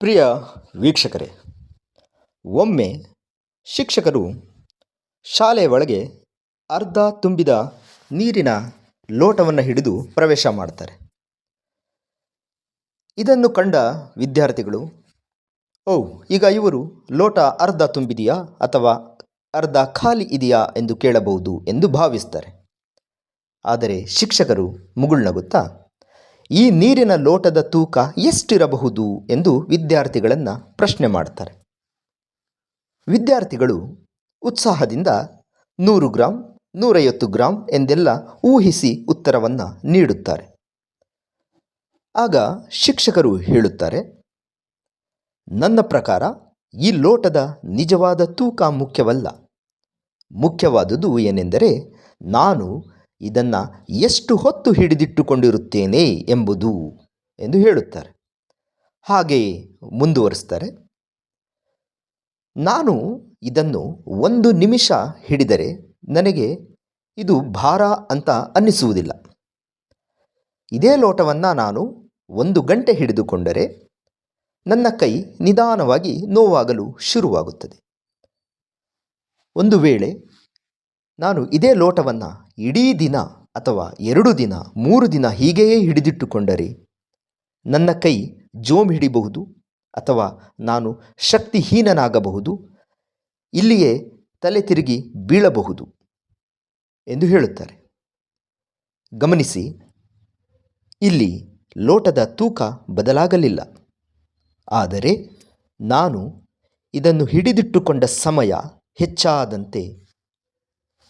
ಪ್ರಿಯ ವೀಕ್ಷಕರೇ, ಒಮ್ಮೆ ಶಿಕ್ಷಕರು ಶಾಲೆಯ ಒಳಗೆ ಅರ್ಧ ತುಂಬಿದ ನೀರಿನ ಲೋಟವನ್ನು ಹಿಡಿದು ಪ್ರವೇಶ ಮಾಡ್ತಾರೆ. ಇದನ್ನು ಕಂಡ ವಿದ್ಯಾರ್ಥಿಗಳು ಓ ಈಗ ಇವರು ಲೋಟ ಅರ್ಧ ತುಂಬಿದೆಯಾ ಅಥವಾ ಅರ್ಧ ಖಾಲಿ ಇದೆಯಾ ಎಂದು ಕೇಳಬಹುದು ಎಂದು ಭಾವಿಸ್ತಾರೆ. ಆದರೆ ಶಿಕ್ಷಕರು ಮುಗುಳ್ನಗುತ್ತಾ ಈ ನೀರಿನ ಲೋಟದ ತೂಕ ಎಷ್ಟಿರಬಹುದು ಎಂದು ವಿದ್ಯಾರ್ಥಿಗಳನ್ನು ಪ್ರಶ್ನೆ ಮಾಡ್ತಾರೆ. ವಿದ್ಯಾರ್ಥಿಗಳು ಉತ್ಸಾಹದಿಂದ ನೂರು ಗ್ರಾಂ, ನೂರೈವತ್ತು ಗ್ರಾಂ ಎಂದೆಲ್ಲ ಊಹಿಸಿ ಉತ್ತರವನ್ನು ನೀಡುತ್ತಾರೆ. ಆಗ ಶಿಕ್ಷಕರು ಹೇಳುತ್ತಾರೆ, ನನ್ನ ಪ್ರಕಾರ ಈ ಲೋಟದ ನಿಜವಾದ ತೂಕ ಮುಖ್ಯವಲ್ಲ. ಮುಖ್ಯವಾದುದು ಏನೆಂದರೆ ನಾನು ಇದನ್ನು ಎಷ್ಟು ಹೊತ್ತು ಹಿಡಿದಿಟ್ಟುಕೊಂಡಿರುತ್ತೇನೆ ಎಂಬುದು ಎಂದು ಹೇಳುತ್ತಾರೆ. ಹಾಗೆಯೇ ಮುಂದುವರಿಸ್ತಾರೆ. ನಾನು ಇದನ್ನು ಒಂದು ನಿಮಿಷ ಹಿಡಿದರೆ ನನಗೆ ಇದು ಭಾರ ಅಂತ ಅನ್ನಿಸುವುದಿಲ್ಲ. ಇದೇ ಲೋಟವನ್ನು ನಾನು ಒಂದು ಗಂಟೆ ಹಿಡಿದುಕೊಂಡರೆ ನನ್ನ ಕೈ ನಿಧಾನವಾಗಿ ನೋವಾಗಲು ಶುರುವಾಗುತ್ತದೆ. ಒಂದು ವೇಳೆ ನಾನು ಇದೇ ಲೋಟವನ್ನು ಇಡೀ ದಿನ ಅಥವಾ ಎರಡು ದಿನ, ಮೂರು ದಿನ ಹೀಗೆಯೇ ಹಿಡಿದಿಟ್ಟುಕೊಂಡರೆ ನನ್ನ ಕೈ ಜೋಮ್ ಹಿಡಿಬಹುದು ಅಥವಾ ನಾನು ಶಕ್ತಿಹೀನನಾಗಬಹುದು, ಇಲ್ಲಿಯೇ ತಲೆ ತಿರುಗಿ ಬೀಳಬಹುದು ಎಂದು ಹೇಳುತ್ತಾರೆ. ಗಮನಿಸಿ, ಇಲ್ಲಿ ಲೋಟದ ತೂಕ ಬದಲಾಗಲಿಲ್ಲ. ಆದರೆ ನಾನು ಇದನ್ನು ಹಿಡಿದಿಟ್ಟುಕೊಂಡ ಸಮಯ ಹೆಚ್ಚಾದಂತೆ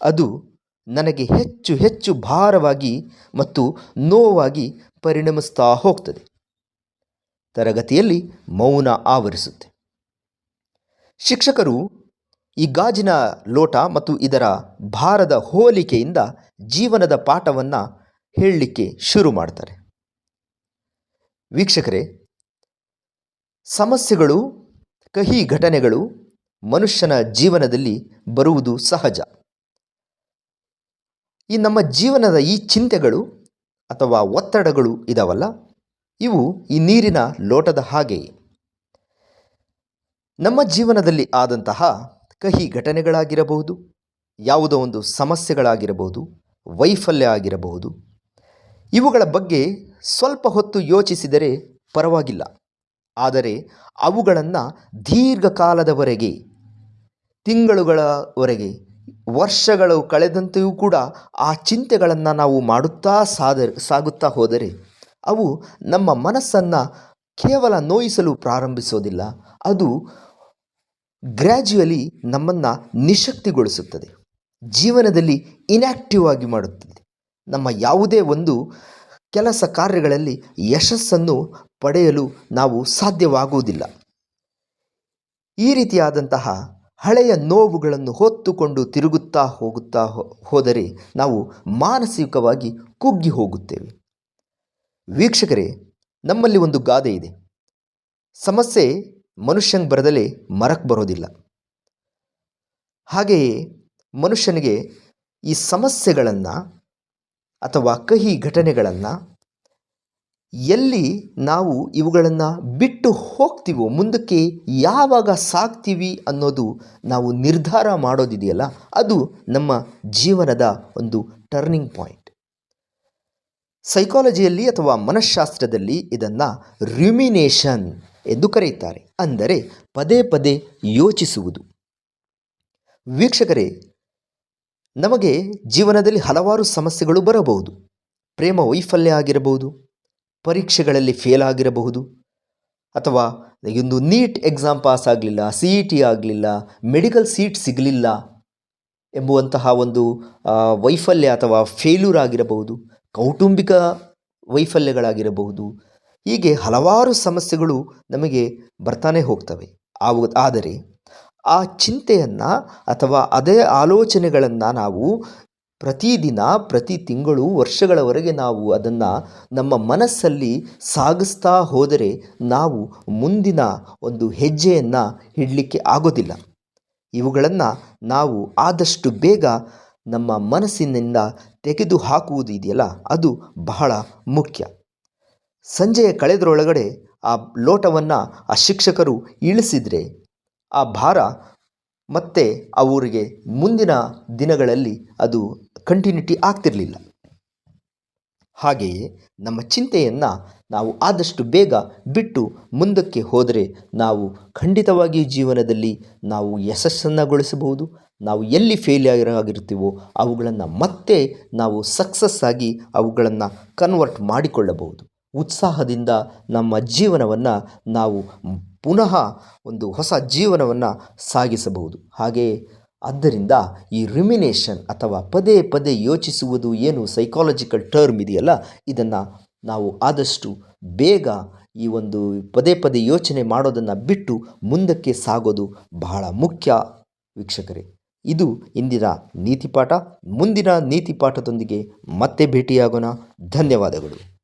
ಅದು ನನಗೆ ಹೆಚ್ಚು ಹೆಚ್ಚು ಭಾರವಾಗಿ ಮತ್ತು ನೋವಾಗಿ ಪರಿಣಮಿಸ್ತಾ ಹೋಗ್ತದೆ. ತರಗತಿಯಲ್ಲಿ ಮೌನ ಆವರಿಸುತ್ತೆ. ಶಿಕ್ಷಕರು ಈ ಗಾಜಿನ ಲೋಟ ಮತ್ತು ಇದರ ಭಾರದ ಹೋಲಿಕೆಯಿಂದ ಜೀವನದ ಪಾಠವನ್ನು ಹೇಳಲಿಕ್ಕೆ ಶುರು ಮಾಡ್ತಾರೆ. ವೀಕ್ಷಕರೇ, ಸಮಸ್ಯೆಗಳು, ಕಹಿ ಘಟನೆಗಳು ಮನುಷ್ಯನ ಜೀವನದಲ್ಲಿ ಬರುವುದು ಸಹಜ. ಈ ನಮ್ಮ ಜೀವನದ ಈ ಚಿಂತೆಗಳು ಅಥವಾ ಒತ್ತಡಗಳು ಇದಾವಲ್ಲ? ಇವು ಈ ನೀರಿನ ಲೋಟದ ಹಾಗೆ. ನಮ್ಮ ಜೀವನದಲ್ಲಿ ಆದಂತಹ ಕಹಿ ಘಟನೆಗಳಾಗಿರಬಹುದು, ಯಾವುದೋ ಒಂದು ಸಮಸ್ಯೆಗಳಾಗಿರಬಹುದು, ವೈಫಲ್ಯ ಆಗಿರಬಹುದು. ಇವುಗಳ ಬಗ್ಗೆ ಸ್ವಲ್ಪ ಹೊತ್ತು ಯೋಚಿಸಿದರೆ ಪರವಾಗಿಲ್ಲ. ಆದರೆ ಅವುಗಳನ್ನು ದೀರ್ಘಕಾಲದವರೆಗೆ, ತಿಂಗಳುಗಳವರೆಗೆ ವರ್ಷಗಳು ಕಳೆದಂತೆಯೂ ಕೂಡ ಆ ಚಿಂತೆಗಳನ್ನು ನಾವು ಮಾಡುತ್ತಾ ಸಾದ, ಸಾಗುತ್ತಾ ಹೋದರೆ ಅವು ನಮ್ಮ ಮನಸ್ಸನ್ನು ಕೇವಲ ನೋಯಿಸಲು ಪ್ರಾರಂಭಿಸೋದಿಲ್ಲ. ಅದು ಗ್ರ್ಯಾಜುಯಲಿ ನಮ್ಮನ್ನು ನಿಶಕ್ತಿಗೊಳಿಸುತ್ತದೆ. ಜೀವನದಲ್ಲಿ ಇನ್ಯಾಕ್ಟಿವ್ ಆಗಿ ಮಾಡುತ್ತದೆ. ನಮ್ಮ ಯಾವುದೇ ಒಂದು ಕೆಲಸ ಕಾರ್ಯಗಳಲ್ಲಿ ಯಶಸ್ಸನ್ನು ಪಡೆಯಲು ನಾವು ಸಾಧ್ಯವಾಗುವುದಿಲ್ಲ. ಈ ರೀತಿಯಾದಂತಹ ಹಳೆಯ ನೋವುಗಳನ್ನು ಹೊತ್ತುಕೊಂಡು ತಿರುಗುತ್ತಾ ಹೋಗುತ್ತಾ ಹೋದರೆ ನಾವು ಮಾನಸಿಕವಾಗಿ ಕುಗ್ಗಿ ಹೋಗುತ್ತೇವೆ. ವೀಕ್ಷಕರೇ, ನಮ್ಮಲ್ಲಿ ಒಂದು ಗಾದೆ ಇದೆ. ಸಮಸ್ಯೆ ಮನುಷ್ಯಂಗೆ ಬರದಲೇ ಮರಕ್ಕೆ ಬರೋದಿಲ್ಲ. ಹಾಗೆಯೇ ಮನುಷ್ಯನಿಗೆ ಈ ಸಮಸ್ಯೆಗಳನ್ನು ಅಥವಾ ಕಹಿ ಘಟನೆಗಳನ್ನು ಎಲ್ಲಿ ನಾವು ಇವುಗಳನ್ನು ಬಿಟ್ಟು ಹೋಗ್ತೀವೋ, ಮುಂದಕ್ಕೆ ಯಾವಾಗ ಸಾಗ್ತೀವಿ ಅನ್ನೋದು ನಾವು ನಿರ್ಧಾರ ಮಾಡೋದಿದೆಯಲ್ಲ, ಅದು ನಮ್ಮ ಜೀವನದ ಒಂದು ಟರ್ನಿಂಗ್ ಪಾಯಿಂಟ್ ಸೈಕಾಲಜಿಯಲ್ಲಿ ಅಥವಾ ಮನಃಶಾಸ್ತ್ರದಲ್ಲಿ ಇದನ್ನು ರ್ಯುಮಿನೇಷನ್ ಎಂದು ಕರೆಯುತ್ತಾರೆ. ಅಂದರೆ ಪದೇ ಪದೇ ಯೋಚಿಸುವುದು. ವೀಕ್ಷಕರೇ, ನಮಗೆ ಜೀವನದಲ್ಲಿ ಹಲವಾರು ಸಮಸ್ಯೆಗಳು ಬರಬಹುದು. ಪ್ರೇಮ ವೈಫಲ್ಯ ಆಗಿರಬಹುದು. ಪರೀಕ್ಷೆಗಳಲ್ಲಿ ಫೇಲ್ ಆಗಿರಬಹುದು. ಅಥವಾ ಒಂದು ನೀಟ್ ಎಕ್ಸಾಮ್ ಪಾಸ್ ಆಗಲಿಲ್ಲ ಸಿ ಇ ಟಿ ಆಗಲಿಲ್ಲ ಮೆಡಿಕಲ್ ಸೀಟ್ ಸಿಗಲಿಲ್ಲ ಎಂಬುವಂತಹ ಒಂದು ವೈಫಲ್ಯ ಅಥವಾ ಫೇಲ್ಯೂರ್ ಆಗಿರಬಹುದು, ಕೌಟುಂಬಿಕ ವೈಫಲ್ಯಗಳಾಗಿರಬಹುದು. ಹೀಗೆ ಹಲವಾರು ಸಮಸ್ಯೆಗಳು ನಮಗೆ ಬರ್ತಾನೆ ಹೋಗ್ತವೆ. ಆದರೆ ಆ ಚಿಂತೆಯನ್ನು ಅಥವಾ ಅದೇ ಆಲೋಚನೆಗಳನ್ನು ನಾವು ಪ್ರತಿದಿನ, ಪ್ರತಿ ತಿಂಗಳು, ವರ್ಷಗಳವರೆಗೆ ನಾವು ಅದನ್ನು ನಮ್ಮ ಮನಸ್ಸಲ್ಲಿ ಸಾಗಿಸ್ತಾ ಹೋದರೆ ನಾವು ಮುಂದಿನ ಒಂದು ಹೆಜ್ಜೆಯನ್ನು ಇಡಲಿಕ್ಕೆ ಆಗೋದಿಲ್ಲ. ಇವುಗಳನ್ನು ನಾವು ಆದಷ್ಟು ಬೇಗ ನಮ್ಮ ಮನಸ್ಸಿನಿಂದ ತೆಗೆದು ಹಾಕುವುದು ಇದೆಯಲ್ಲ, ಅದು ಬಹಳ ಮುಖ್ಯ. ಸಂಜೆಯ ಕಳೆದರೊಳಗಡೆ ಆ ಲೋಟವನ್ನು ಆ ಶಿಕ್ಷಕರು ಇಳಿಸಿದರೆ ಆ ಭಾರ ಮತ್ತೆ ಅವರಿಗೆ ಮುಂದಿನ ದಿನಗಳಲ್ಲಿ ಅದು ಕಂಟಿನ್ಯೂಟಿ ಆಗ್ತಿರಲಿಲ್ಲ. ಹಾಗೆಯೇ ನಮ್ಮ ಚಿಂತೆಯನ್ನು ನಾವು ಆದಷ್ಟು ಬೇಗ ಬಿಟ್ಟು ಮುಂದಕ್ಕೆ ಹೋದರೆ ನಾವು ಖಂಡಿತವಾಗಿಯೂ ಜೀವನದಲ್ಲಿ ನಾವು ಯಶಸ್ಸನ್ನು ಗಳಿಸಬಹುದು ನಾವು ಎಲ್ಲಿ ಫೇಲ್ಯೂರ್ ಆಗಿರ್ತೀವೋ ಅವುಗಳನ್ನು ಮತ್ತೆ ನಾವು ಸಕ್ಸಸ್ ಆಗಿ ಅವುಗಳನ್ನು ಕನ್ವರ್ಟ್ ಮಾಡಿಕೊಳ್ಳಬಹುದು. ಉತ್ಸಾಹದಿಂದ ನಮ್ಮ ಜೀವನವನ್ನು ನಾವು ಪುನಃ ಒಂದು ಹೊಸ ಜೀವನವನ್ನು ಸಾಗಿಸಬಹುದು. ಹಾಗೆಯೇ ಆದ್ದರಿಂದ ಈ ರಿಮಿನೇಷನ್ ಅಥವಾ ಪದೇ ಪದೇ ಯೋಚಿಸುವುದು ಏನು ಸೈಕಾಲಜಿಕಲ್ ಟರ್ಮ್ ಇದೆಯಲ್ಲ? ಇದನ್ನು ನಾವು ಆದಷ್ಟು ಬೇಗ ಈ ಒಂದು ಪದೇ ಪದೇ ಯೋಚನೆ ಮಾಡೋದನ್ನು ಬಿಟ್ಟು ಮುಂದಕ್ಕೆ ಸಾಗೋದು ಬಹಳ ಮುಖ್ಯ ವೀಕ್ಷಕರೇ. ಇದು ಇಂದಿನ ನೀತಿಪಾಠ ಮುಂದಿನ ನೀತಿಪಾಠದೊಂದಿಗೆ ಮತ್ತೆ ಭೇಟಿಯಾಗೋಣ. ಧನ್ಯವಾದಗಳು.